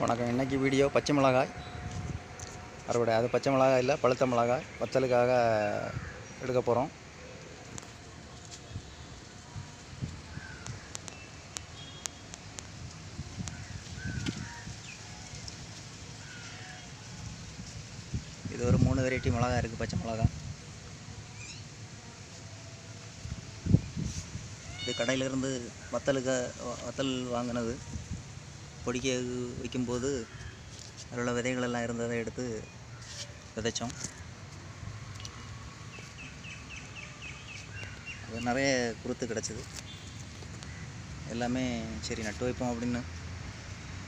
வணக்கம். இன்னைக்கு வீடியோ பச்சை மிளகாய். அறுவடை. அது பச்சை மிளகாய் இல்லை பழுத்த மிளகாய். வத்தலுக்காக எடுக்க போகிறோம் இது ஒரு மூணு வெரைட்டி மிளகாய் இருக்குது பச்சை மிளகாய். இது கடையிலேருந்து வத்தலுக்கு வத்தல் வாங்கினது. பொடிக்க வைக்கும்போது அதில் உள்ள விதைகள் எல்லாம் இருந்ததை எடுத்து விதைச்சோம். அது நிறைய குருத்து கிடச்சிது. எல்லாமே சரி நட்டு வைப்போம் அப்படின்னு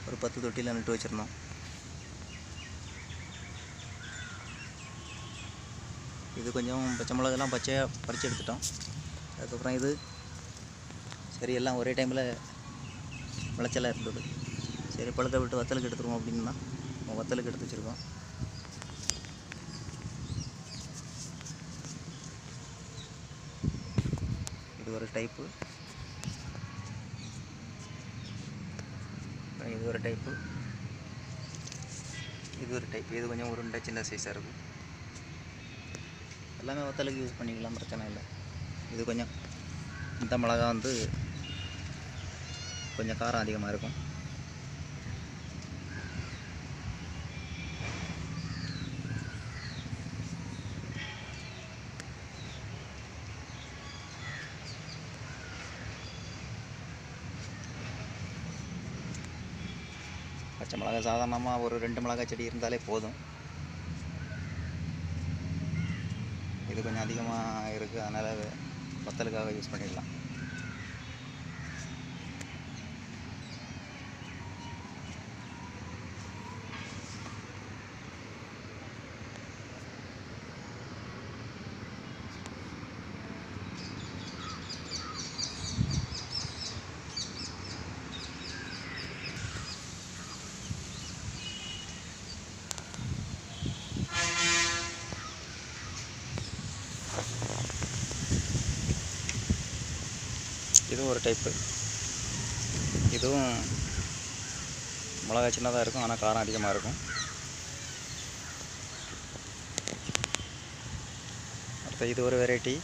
ஒரு பத்து தொட்டியில் நட்டு வச்சுருந்தோம். இது கொஞ்சம் பச்சை மிளகெல்லாம் பச்சையாக பறித்து எடுத்துட்டோம். அதுக்கப்புறம் இது சரி எல்லாம் ஒரே டைமில் விளைச்சலாக இருந்தது. சரி பழுக்க விட்டு வத்தலுக்கு எடுத்துருவோம் அப்படின்னா. வத்தலுக்கு எடுத்து வச்சுருக்கோம். இது ஒரு டைப்பு இது ஒரு டைப்பு இது ஒரு டைப் இது கொஞ்சம் உருண்டை சின்ன சைஸாக இருக்கும். எல்லாமே வத்தலுக்கு யூஸ் பண்ணிக்கலாம் பிரச்சனை இல்லை. இது கொஞ்சம் இந்த மிளகா வந்து கொஞ்சம் காரம் அதிகமாக இருக்கும். பச்சை மிளகாய் சாதாரணமாக ஒரு ரெண்டு மிளகாய் செடி இருந்தாலே போதும். இது கொஞ்சம் அதிகமாக இருக்குது அதனால் வத்தலுக்காக யூஸ் பண்ணிடலாம். இதுவும் ஒரு டைப்பு இதுவும் மிளகாய் சின்னதாக இருக்கும் ஆனால் காரம் அதிகமாக இருக்கும். அடுத்து இது ஒரு வெரைட்டி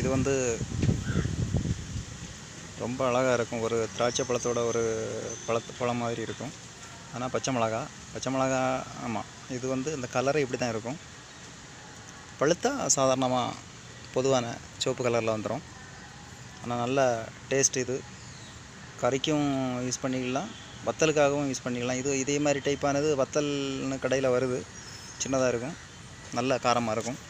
இது வந்து ரொம்ப அழகாக இருக்கும். ஒரு திராட்சை பழத்தோட ஒரு பழத்து பழம் மாதிரி இருக்கும். ஆனால் பச்சை மிளகா பச்சை மிளகா ஆமாம் இது வந்து இந்த கலரே இப்படி தான் இருக்கும். பழுத்தா சாதாரணமாக பொதுவான சிவப்பு கலரில் வந்துடும் ஆனால் நல்ல டேஸ்ட் இது. கறிக்கும் யூஸ் பண்ணிக்கலாம் வத்தலுக்காகவும் யூஸ் பண்ணிக்கலாம். இது இதே மாதிரி டைப்பானது வத்தல்னு கடையில் வருது. சின்னதாக இருக்கும். நல்ல காரமாக இருக்கும்.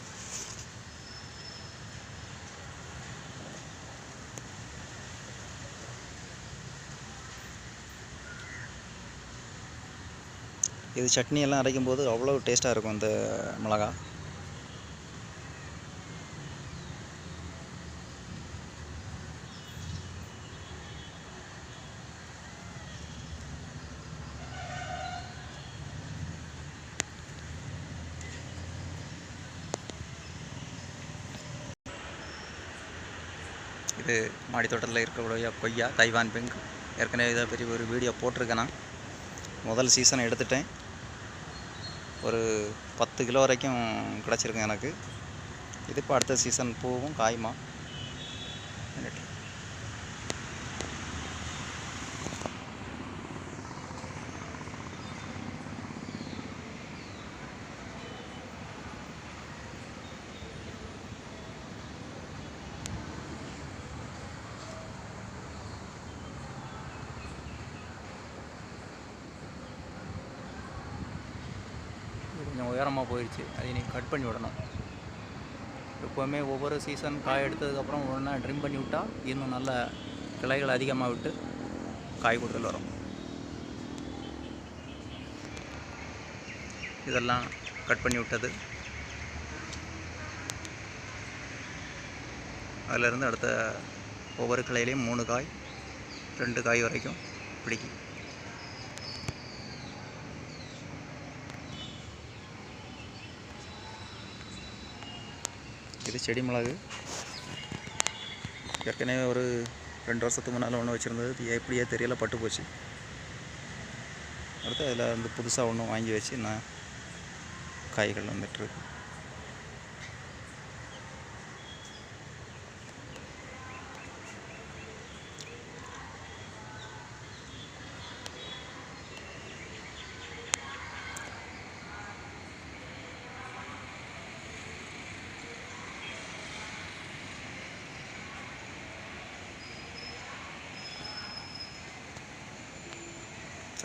இது சட்னியெல்லாம் அரைக்கும்போது அரைக்கும் போது அவ்வளோ டேஸ்ட்டாக இருக்கும் இந்த மிளகா. இது மாடி தோட்டத்தில் இருக்கக்கூடிய கொய்யா தைவான் பிங்க் ஏற்கனவே இதை பற்றி ஒரு வீடியோ போட்டிருக்கேன்? நான் முதல் சீசன் எடுத்துட்டேன். ஒரு பத்து கிலோ வரைக்கும் கிடச்சிருக்கு எனக்கு. இது இப்போ அடுத்த சீசன் பூவும் காயுமா இது கொஞ்சம் உயரமாக போயிடுச்சு அதை நீ கட் பண்ணி விடணும். எப்போவுமே ஒவ்வொரு சீசன் காய் எடுத்ததுக்கப்புறம் ஒன்றா ட்ரிம் பண்ணி விட்டால் இன்னும் நல்ல கிளைகள் அதிகமாக விட்டு காய் கொடுத்தல் வரும். இதெல்லாம் கட் பண்ணி விட்டது. அதிலிருந்து அடுத்த ஒவ்வொரு கிளையிலையும் மூணு காய் ரெண்டு காய் வரைக்கும் பிடிக்கும். இது செடி மிளகு. ஏற்கனவே ஒரு ரெண்டு வருஷத்துக்கு முன்னால் ஒன்று வச்சுருந்தது. எப்படியே தெரியல பட்டு போச்சு. அடுத்து அதில் வந்து புதுசாக ஒன்று வாங்கி வச்சு நான் காய்கள் வந்துட்டுருக்கு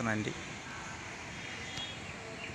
நன்றி.